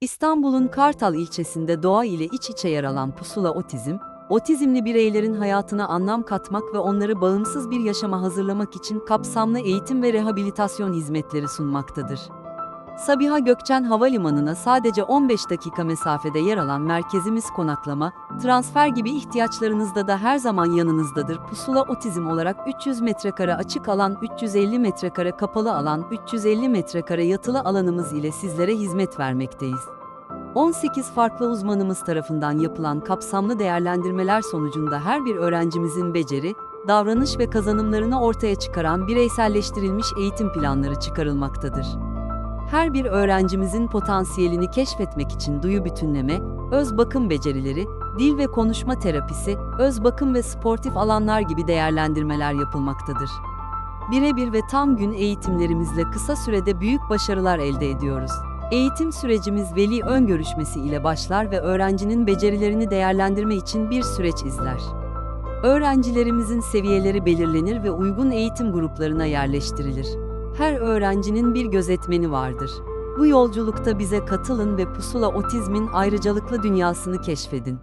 İstanbul'un Kartal ilçesinde doğa ile iç içe yer alan Pusula Otizm, otizmli bireylerin hayatına anlam katmak ve onları bağımsız bir yaşama hazırlamak için kapsamlı eğitim ve rehabilitasyon hizmetleri sunmaktadır. Sabiha Gökçen Havalimanı'na sadece 15 dakika mesafede yer alan merkezimiz konaklama, transfer gibi ihtiyaçlarınızda da her zaman yanınızdadır. Pusula Otizm olarak 300 metrekare açık alan, 350 metrekare kapalı alan, 350 metrekare yatılı alanımız ile sizlere hizmet vermekteyiz. 18 farklı uzmanımız tarafından yapılan kapsamlı değerlendirmeler sonucunda her bir öğrencimizin beceri, davranış ve kazanımlarını ortaya çıkaran bireyselleştirilmiş eğitim planları çıkarılmaktadır. Her bir öğrencimizin potansiyelini keşfetmek için duyu bütünleme, öz bakım becerileri, dil ve konuşma terapisi, öz bakım ve sportif alanlar gibi değerlendirmeler yapılmaktadır. Birebir ve tam gün eğitimlerimizle kısa sürede büyük başarılar elde ediyoruz. Eğitim sürecimiz veli ön görüşmesi ile başlar ve öğrencinin becerilerini değerlendirme için bir süreç izler. Öğrencilerimizin seviyeleri belirlenir ve uygun eğitim gruplarına yerleştirilir. Her öğrencinin bir gözetmeni vardır. Bu yolculukta bize katılın ve Pusula Otizmin ayrıcalıklı dünyasını keşfedin.